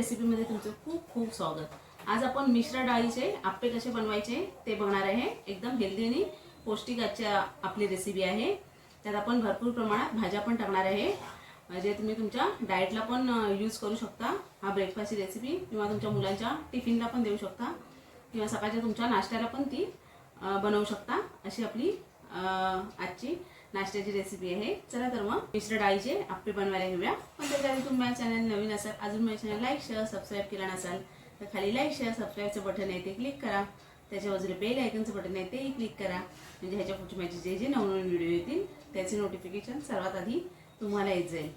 रेसिपीमध्ये तुमचं खूप खूप स्वागत. आज आपण मिश्र डाळीचे आप्पे कसे बनवायचे ते बघणार आहे. एकदम हेल्दी आणि पौष्टिक आजच्या आपली रेसिपी आहे. त्यात आपण भरपूर प्रमाणात भाज्या पण टाकणार आहे. म्हणजे तुम्ही तुमच्या डाएटला पण यूज करू शकता. हा ब्रेकफास्टची रेसिपी किंवा तुमच्या मुलांच्या टिफिनला पण देऊ शकता. किंवा सकाळच्या तुमच्या नाश्त्याला पण ती बनवू शकता. अशी आपली आजची नाश्त्याची रेसिपी आहे. चला तर मग मिश्र डाळीचे आप्पे बनवायला घेऊया. पण त्याच्याआधी तुम्ही माझ्या चॅनल नवीन असाल अजून माझ्या चॅनल लाईक शेअर सबस्क्राईब केला नसाल तर खाली लाईक शेअर सबस्क्राईबचं बटन आहे ते क्लिक करा. त्याच्या बाजूला बेल आयकनचं बटन आहे तेही क्लिक करा. म्हणजे ह्याच्या पुढचे माझे जे जे नवनवीन व्हिडिओ येतील त्याचे नोटिफिकेशन सर्वात आधी तुम्हाला येत जाईल.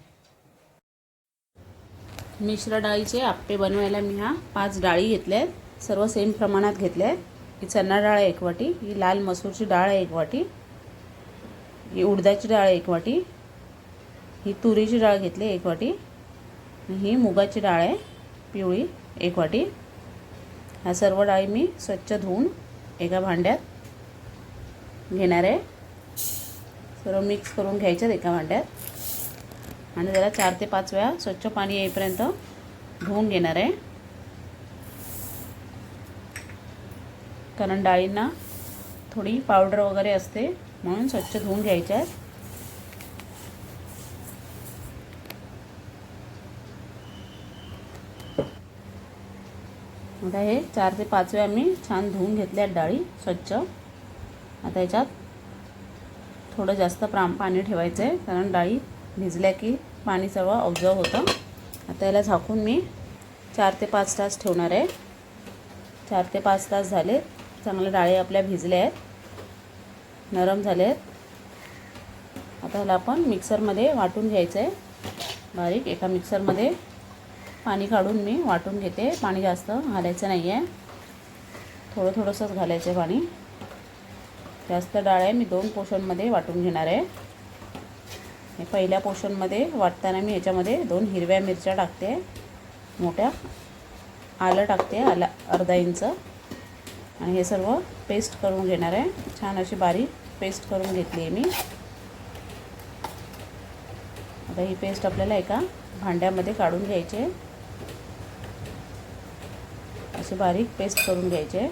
मिश्र डाळीचे आप्पे बनवायला मी हा पाच डाळी घेतल्या आहेत सर्व सेम प्रमाणात घेतल्या आहेत ही चणा डाळ आहे एक वाटी ही लाल मसूरची डाळ आहे एक वाटी. ही उडदाची डाळ आहे एक वाटी ही तुरीची डाळ घेतली एक वाटी ही मुगाची डाळ आहे पिवळी एक वाटी. ह्या सर्व डाळी मी स्वच्छ धुवून एका भांड्यात घेणार आहे. सर्व मिक्स करून घ्यायच्यात एका भांड्यात. आणि त्याला चार ते पाच वेळा स्वच्छ पाणी येईपर्यंत धुवून घेणार आहे. कारण डाळींना थोडी पावडर वगैरे असते म्हणून स्वच्छ धुवून घ्यायच्या आहेत. आता हे चार ते पाच वेळा मी छान धुवून घेतल्या डाळी स्वच्छ. आता याच्यात थोडं जास्त प्रा पाणी ठेवायचं आहे कारण डाळी भिजल्या की पाणी सर्व अवजव होतं. आता याला झाकून मी चार ते पाच तास ठेवणार आहे. चार ते पाच तास झाले चांगल्या डाळी आपल्या भिजल्या आहेत. नरम झाले आहेत. आता ह्याला आपण मिक्सरमध्ये वाटून घ्यायचं आहे. बारीक एका मिक्सरमध्ये. पाणी काढून मी वाटून घेते. पाणी जास्त घालायचं नाही आहे. थोडं थोडंसंच घालायचं आहे पाणी. जास्त डाळ आहे. मी दोन पोषणमध्ये वाटून घेणार आहे. हे पहिल्या पोषणमध्ये वाटताना मी ह्याच्यामध्ये दोन हिरव्या मिरच्या टाकते. मोठ्या आलं टाकते. आला अर्धा इंच. आणि हे सर्व पेस्ट करून घेणार आहे. छान अशी बारीक पेस्ट करून घेतली आहे मी. आता ही पेस्ट आपल्याला एका भांड्यामध्ये काढून घ्यायची आहे. अशी बारीक पेस्ट करून घ्यायची आहे.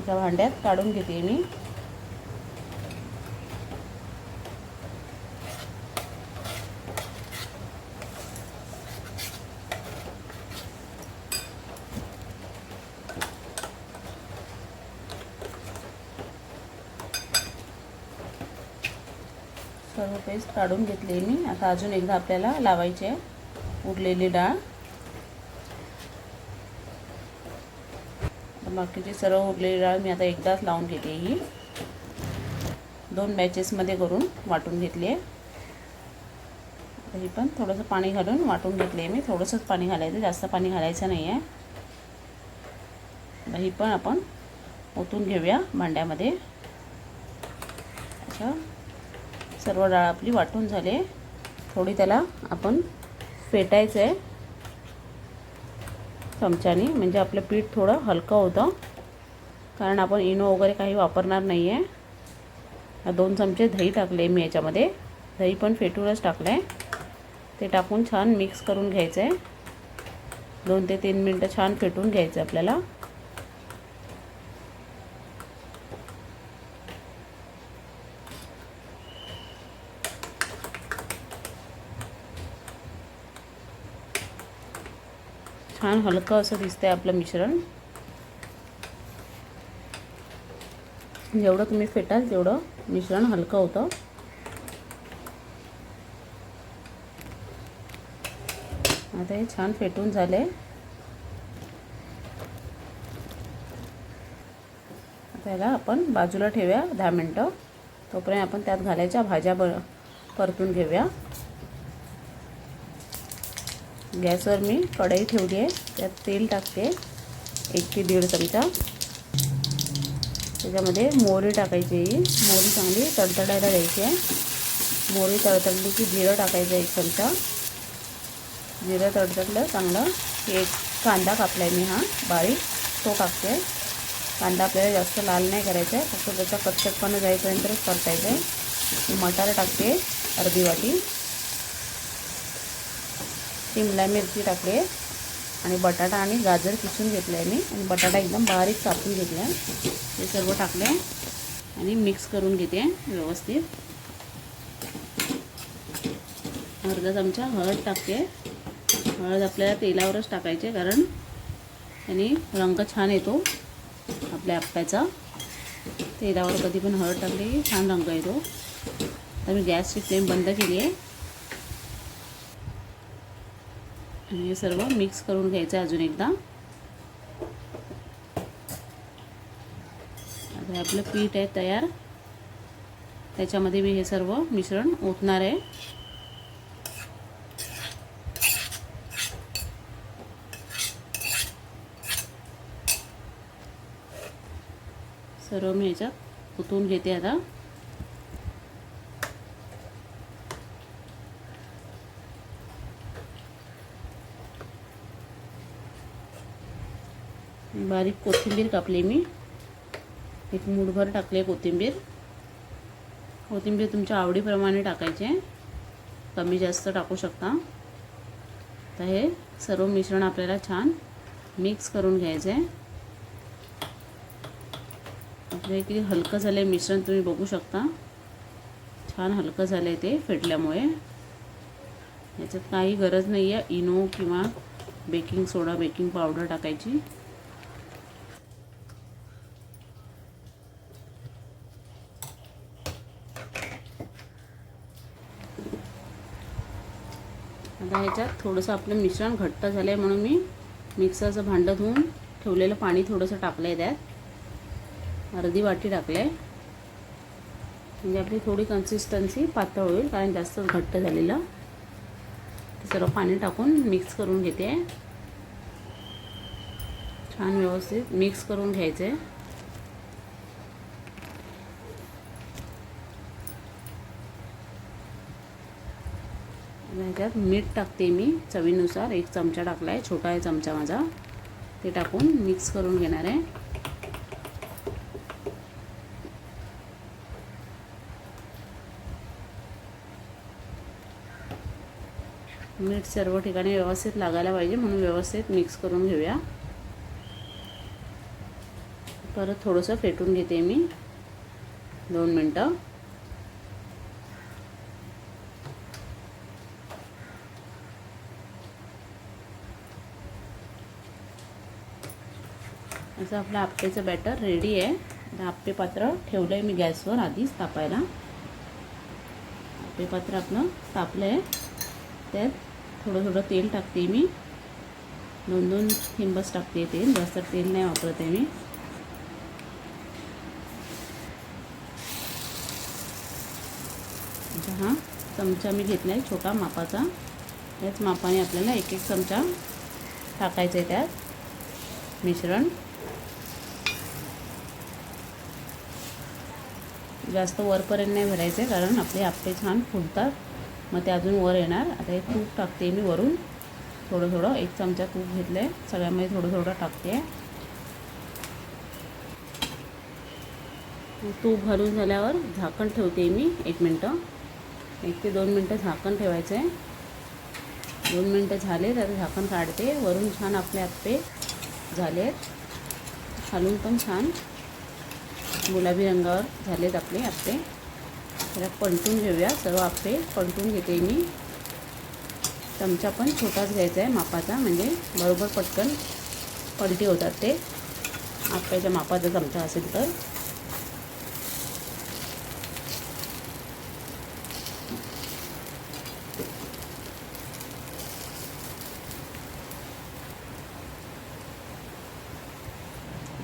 एका भांड्यात काढून घेते मी सर्व पेस्ट काढून घेतली आहे मी. आता अजून एकदा आपल्याला लावायची आहे. उरलेली डाळ. बाकीची सर्व उरलेली डाळ मी आता एकदाच लावून घेते ही. दोन बॅचेसमध्ये करून वाटून घेतली आहे. ही पण थोडंसं पाणी घालून वाटून घेतली आहे मी. थोडंसंच पाणी घालायचं जास्त पाणी घालायचं नाही आहे ही पण आपण ओतून घेऊया भांड्यामध्ये. अच्छा सर्व डाळ आपली वाटून झाली. थोडी त्याला आपण फेटायचं आहे चमच्याने म्हणजे आपलं पीठ थोडं हलकं होतं. कारण आपण इनो वगैरे काही वापरणार नाही आहे दोन चमचे दही टाकले मी याच्यामध्ये. दही पण फेटूनच टाकलं आहे ते टाकून छान मिक्स करून घ्यायचं आहे दोन ते तीन मिनटं छान फेटून घ्यायचं आपल्याला. छान हलकं असं दिसतंय आपलं मिश्रण. जेवढं तुम्ही फेटाल तेवढं मिश्रण हलकं होतं. आता हे छान फेटून झाले आता याला आपण बाजूला ठेवूया दहा मिनटं. तोपर्यंत आपण त्यात घालायच्या भाज्या ब परतून घेऊया. गॅसवर मी कढई ठेवली आहे. त्यात तेल टाकते. एक ते दीड चमचा. त्याच्यामध्ये मोहरी टाकायची मोहरी चांगली तडतडायला द्यायची आहे. मोहरी तडतडली की जिरं टाकायचं एक चमचा. जिरं तडतडलं चांगलं. एक कांदा कापला आहे मी हा. बारीक. तो टाकते कांदा आपल्याला जास्त लाल नाही करायचा. आहे फक्त त्याचा कच्चटपणा जाईपर्यंतच परतायचं आहे मटार टाकते अर्धी वाटी. शिमला मिरची टाकली आहे. आणि बटाटा आणि गाजर किसून घेतलं आहे मी. आणि बटाटा एकदम बारीक कापून घेतला आहे हे सर्व टाकले आणि मिक्स करून घेते व्यवस्थित. अर्धा चमचा हळद टाकते. हळद आपल्याला तेलावरच टाकायचे कारण आणि रंग छान येतो आपल्या आप्प्याचा तेलावर कधी पण हळद टाकली की छान रंग येतो. तर मी गॅसची फ्लेम बंद केली आहे. आणि हे सर्व मिक्स करून घ्यायचं आहे अजून एकदा. आता आपलं पीठ आहे तयार. त्याच्यामध्ये मी हे सर्व मिश्रण ओतणार आहे. सर्व मी ह्याच्यात ओतून घेते आता. बारीक कोथिंबीर कापली मी. एक मुठभर टाकली आहे कोथिंबीर. कोथिंबीर तुमच्या आवडीप्रमाणे टाकायचे कमी जास्त टाकू शकता. तर हे सर्व मिश्रण आपल्याला छान मिक्स करून घ्यायचं आहे. आपले किती हलकं झालं आहे मिश्रण तुम्ही बघू शकता. छान हलकं झालं आहे ते फेटल्यामुळे. याच्यात काही गरज नाही आहे इनो किंवा बेकिंग सोडा बेकिंग पावडर टाकायची. आता ह्याच्यात थोडंसं आपलं मिश्रण घट्ट झालं आहे म्हणून मी मिक्सरचं भांडं धुवून ठेवलेलं पाणी थोडंसं टाकलं आहे त्यात. अर्धी वाटी टाकलं आहे म्हणजे आपली थोडी कन्सिस्टन्सी पातळ होईल कारण जास्त घट्ट झालेलं. ते सर्व पाणी टाकून मिक्स करून घेते. छान व्यवस्थित मिक्स करून घ्यायचं आहे ह्याच्यात मीठ टाकते मी चवीनुसार. एक चमचा टाकला आहे छोटा आहे चमचा माझा. ते टाकून मिक्स करून घेणार आहे. मीठ सर्व ठिकाणी व्यवस्थित लागायला पाहिजे म्हणून व्यवस्थित मिक्स करून घेऊया. परत थोडंसं फेटून घेते मी. दोन मिनटं. असं आपलं आप्पेचं बॅटर रेडी आहे. आता आप्पे पात्र ठेवलं आहे मी गॅसवर आधीच तापायला. आप्पे पात्र आपलं तापलं आहे त्यात थोडं थोडं तेल टाकते मी. दोन दोन थिंबस टाकते तेल. जास्त तेल नाही वापरत आहे मी. हा चमचा मी घेतला आहे छोटा मापाचा. त्याच मापाने आपल्याला एक एक चमचा टाकायचं आहे त्यात. मिश्रण. जास्त वरपर्यंत नाही भरायचे कारण आपले आप्पे छान फुलतात. मग ते अजून वर येणार. आता हे तूप टाकते मी वरून. थोडं थोडं एक चमचा तूप घेतलं आहे सगळ्यामध्ये थोडं थोडं टाकते. तूप घालून झाल्यावर झाकण ठेवते मी. एक मिनटं. एक ते दोन मिनटं झाकण ठेवायचं आहे दोन मिनटं झाले तर झाकण काढते. वरून छान आपले आप्पे झाले खालून पण छान. गुलाबी रंगावर झालेत आपले आप्पे त्याला पलटून घेऊया. सर्व आप्पे पलटून घेते मी. चमचा पण छोटाच घ्यायचा आहे मापाचा म्हणजे बरोबर पटकन पलटी होतात ते. आप्प्याच्या मापाचा चमचा असेल तर.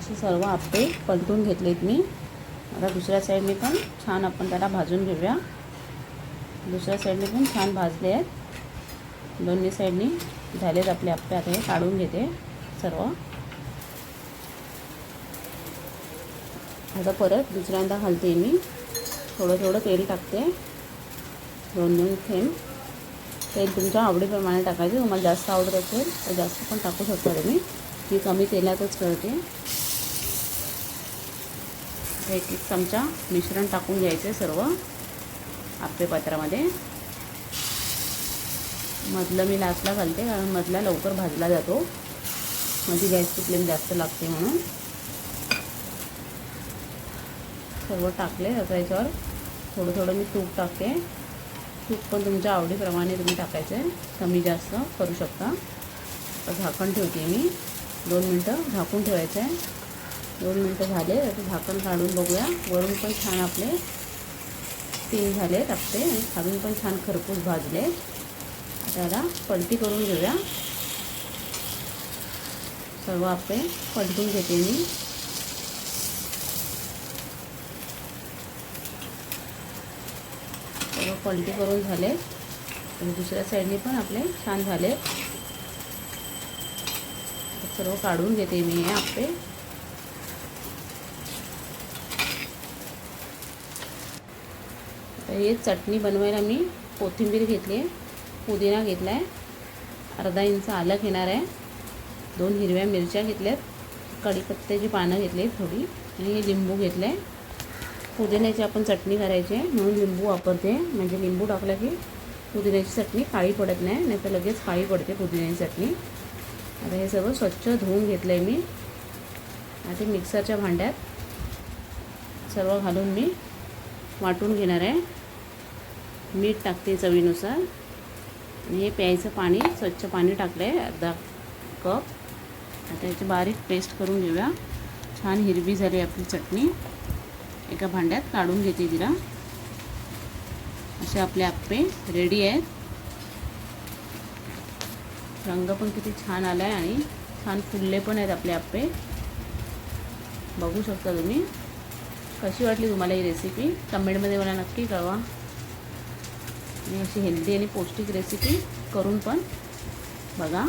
असे सर्व आप्पे पलटून घेतलेत मी. आता दुसऱ्या साईडने पण छान आपण त्याला भाजून घेऊया. दुसऱ्या साईडने पण छान भाजले आहेत. दोन्ही साईडनी झालेत आपले आप्पे आता हे काढून घेते सर्व. आता परत दुसऱ्यांदा घालते मी. थोडं थोडं तेल टाकते. दोन दोन थेंब. तेल तुमच्या आवडीप्रमाणे टाकायचे. तुम्हाला जास्त आवडत असेल तर जास्त पण टाकू शकता तुम्ही. मी कमी तेलातच करते. एक एक चमचा मिश्रण टाकून घ्यायचे सर्व आप्पे पात्रामध्ये. मधलं मी लास्टला घालते कारण मधला लवकर भाजला जातो. मध्ये गॅसची फ्लेम जास्त लागते म्हणून. सर्व टाकले आता याच्यावर. थोडं थोडं मी तूप टाकते. तूप पण तुमच्या आवडीप्रमाणे तुम्ही टाकायचं. आहे कमी जास्त करू शकता. झाकण ठेवते मी. दोन मिनटं झाकून ठेवायचं. आहे दोन मिनटं झाले झाकण काढून बघूया. वरून पण छान आपले तीन झाले टाकते आणि खालून पण छान खरपूस भाजले. आता याला पलटी करून घेऊया. सर्व आपले पलटून घेते मी. सर्व पलटी करून झाले. आणि दुसऱ्या साईडने पण आपले छान झाले. सर्व काढून घेते मी हे आपले. तर हे चटणी बनवायला मी कोथिंबीर घेतली आहे पुदिना घेतला आहे अर्धा इंच आलं घेणार आहे दोन हिरव्या मिरच्या घेतल्यात कढीपत्त्याची पानं घेतली थोडी आणि हे लिंबू घेतलं आहे. पुदिन्याची आपण चटणी करायची आहे म्हणून लिंबू वापरते. म्हणजे लिंबू टाकलं की पुदिन्याची चटणी काळी पडत नाही नाहीतर लगेच काळी पडते पुदिन्याची चटणी. आता हे सर्व स्वच्छ धुवून घेतलं आहे मी. आता मिक्सरच्या भांड्यात सर्व घालून मी वाटून घेणार आहे. मीठ टाकते चवीनुसार. आणि हे प्यायचं पाणी स्वच्छ पाणी टाकलं आहे अर्धा कप. आता याची बारीक पेस्ट करून घेऊया. छान हिरवी झाली आपली चटणी. एका भांड्यात काढून घेते तिला. असे आपले आप्पे रेडी आहेत. रंग पण किती छान आला आहे आणि छान फुलले पण आहेत आपले आप्पे. बघू शकता तुम्ही. कशी वाटली तुम्हाला ही रेसिपी कमेंटमध्ये मला नक्की कळवा. आणि अशी हेल्दी आणि पौष्टिक रेसिपी करून पण बघा.